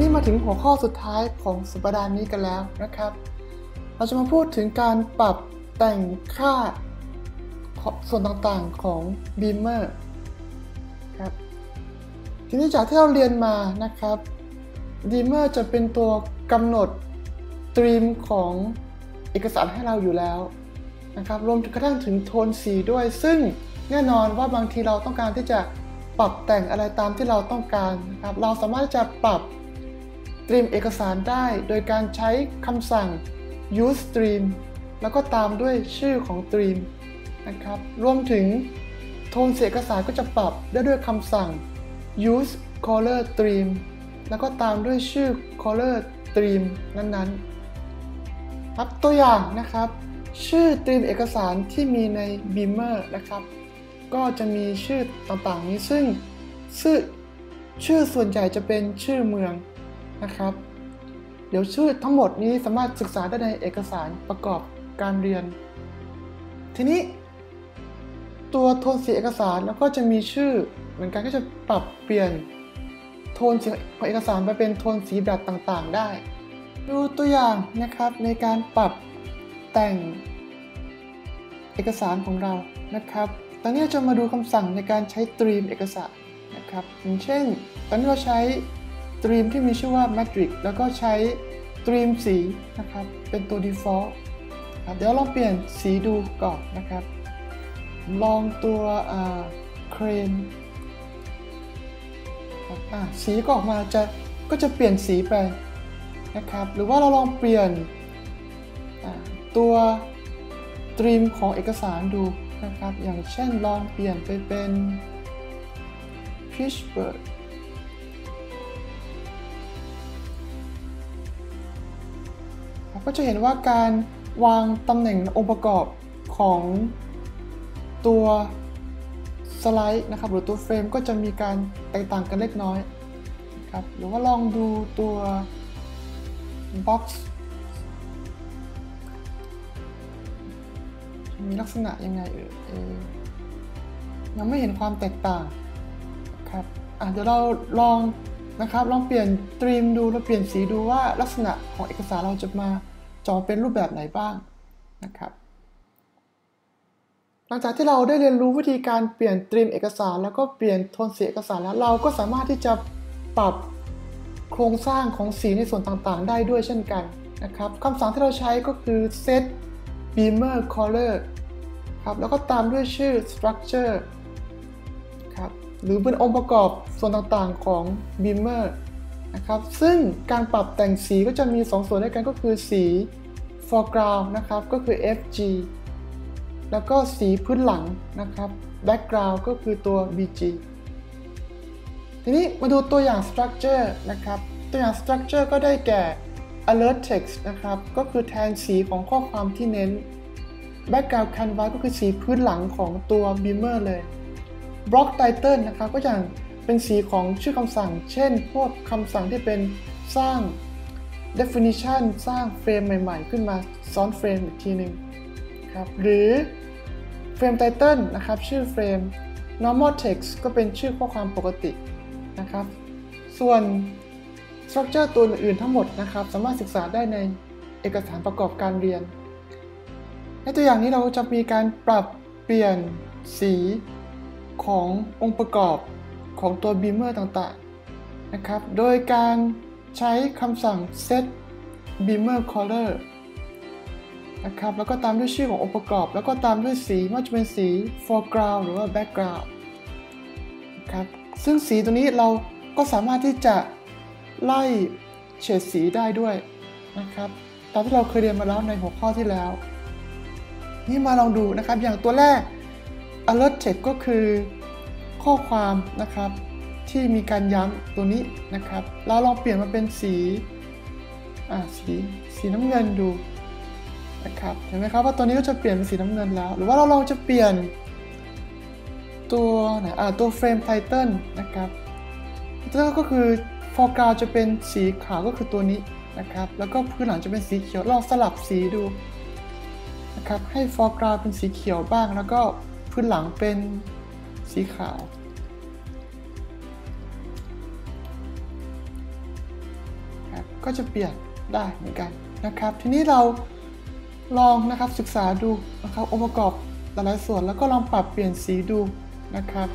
นี่มาถึงหัวข้อสุดท้ายของสัปดาห์นี้กันแล้วนะครับ เราจะมาพูดถึงการปรับแต่งค่าส่วนต่างๆของ Beamer ครับ ทีนี้จากที่เราเรียนมานะครับ Beamer จะเป็นตัวกำหนดตรีมของเอกสารให้เราอยู่แล้วนะครับ รวมถึงกระทั่งถึงโทนสีด้วย ซึ่งแน่นอนว่าบางทีเราต้องการที่จะปรับแต่งอะไรตามที่เราต้องการนะครับ เราสามารถจะปรับ ตรีมเอกสารได้โดยการใช้คำสั่ง use stream แล้วก็ตามด้วยชื่อของตรีมนะครับรวมถึงโทนเสียเอกสารก็จะปรับได้ด้วยคำสั่ง use color stream แล้วก็ตามด้วยชื่อ color stream นั้นๆ ครับตัวอย่างนะครับ ชื่อตรีมเอกสารที่มีใน Beamer นะครับ ก็จะมีชื่อต่างๆนี้ซึ่งชื่อชื่อส่วนใหญ่จะเป็นชื่อเมือง นะครับ เดี๋ยวชื่อทั้งหมดนี้สามารถศึกษาได้ในเอกสารประกอบการเรียน ทีนี้ ตัวโทนสีเอกสารแล้วก็จะมีชื่อ เหมือนกันก็จะปรับเปลี่ยนโทนสีของเอกสารไปเป็นโทนสีแบบต่างๆ ได้ ดูตัวอย่างนะครับในการปรับแต่งเอกสารของเรานะครับ ตอนนี้จะมาดูคำสั่งในการใช้ตรีมเอกสารนะครับอย่างเช่น ตอนนี้เราใช้ ตรีมที่มีชื่อว่า Matrix แล้วก็ใช้ตรีมสีนะครับ เป็นตัว default เดี๋ยวลองเปลี่ยนสีดูก่อนนะครับ ลองตัวเครนสีก็ออกมาจะก็จะเปลี่ยนสีไปนะครับ หรือว่าเราลองเปลี่ยนตัวตรีมของเอกสารดูนะครับ อย่างเช่นลองเปลี่ยนไปเป็น Pittsburgh ก็จะเห็นว่าการวางตำแหน่งองค์ประกอบของตัวสไลด์นะครับหรือตัวเฟรมก็จะมีการแตกต่างกันเล็กน้อยครับหรือว่าลองดูตัวบ็อกซ์มีลักษณะยังไงเอ่ยยังไม่เห็นความแตกต่างครับอะเดี๋ยวเราลองนะครับลองเปลี่ยนตรีมดูแล้วเปลี่ยนสีดูว่าลักษณะของเอกสารเราจะมา จอเป็นรูปแบบไหนบ้างนะครับ หลังจากที่เราได้เรียนรู้วิธีการเปลี่ยนตรีมเอกสาร แล้วก็เปลี่ยนโทนสีเอกสารแล้วเราก็สามารถที่จะปรับโครงสร้างของสีในส่วนต่างๆ ได้ด้วยเช่นกันนะครับคำสั่งที่เราใช้ก็คือ set beamer color ครับแล้วก็ตามด้วยชื่อ structure ครับหรือเป็นองค์ประกอบส่วนต่างๆของ beamer นะครับ ซึ่งการปรับแต่งสีก็จะมี 2 ส่วนด้วยกันก็คือสี foreground นะครับ ก็คือ FG แล้วก็สีพื้นหลังนะครับ background ก็คือตัว BG ทีนี้มาดูตัวอย่าง structure นะครับ ตัวอย่าง structure ก็ได้แก่ alert text นะครับ ก็คือแทนสีของข้อความที่เน้น background canvas ก็คือสีพื้นหลังของตัว beamer เลย block title นะครับ ก็อย่าง เป็นสีของชื่อคำสั่ง เช่น พวกคำสั่งที่เป็นสร้าง definition สร้างเฟรมใหม่ๆ ขึ้นมาซ้อนเฟรมอีกทีหนึ่งครับหรือเฟรม title นะครับชื่อเฟรม normal text ก็เป็นชื่อข้อความปกตินะครับ ส่วน structure ตัวอื่นๆทั้งหมดนะครับ สามารถศึกษาได้ในเอกสารประกอบการเรียน ในตัวอย่างนี้เราจะมีการปรับเปลี่ยนสีขององค์ประกอบ ของตัว beamer ต่างๆนะครับ โดยการใช้คำสั่ง set beamer color นะครับ แล้วก็ตามด้วยชื่อขององค์ประกอบ แล้วก็ตามด้วยสีว่าจะเป็นสี foreground หรือว่า background นะครับซึ่งสีตัวนี้เราก็สามารถที่จะไล่เฉดสีได้ด้วยนะครับ ตามที่เราเคยเรียนมาแล้วในหัวข้อที่แล้ว นี่มาลองดูนะครับ อย่างตัวแรก alert text ก็คือ ข้อความนะครับ ที่มีการย้ำตัวนี้นะครับ เราลองเปลี่ยนมาเป็นสีอ่าสีสีน้ำเงินดูนะครับเห็นไหมครับว่าตัวนี้ก็จะเปลี่ยนเป็นสีน้ำเงินแล้ว หรือว่าเราลองจะเปลี่ยน ตัวไหนอ่าตัวเฟรมไทเทิลนะครับตัวก็คือ foreground จะเป็นสีขาวก็คือตัวนี้นะครับ แล้วก็พื้นหลังจะเป็นสีเขียวลองสลับสีดูนะครับให้ foreground เป็นสีเขียวบ้าง แล้วก็พื้นหลังเป็น สีขาวครับก็จะเปลี่ยนได้เหมือนกันนะครับ ทีนี้เราลองนะครับศึกษาดูนะครับองค์ประกอบหลายๆส่วนแล้วก็ลองปรับเปลี่ยนสีดูนะครับ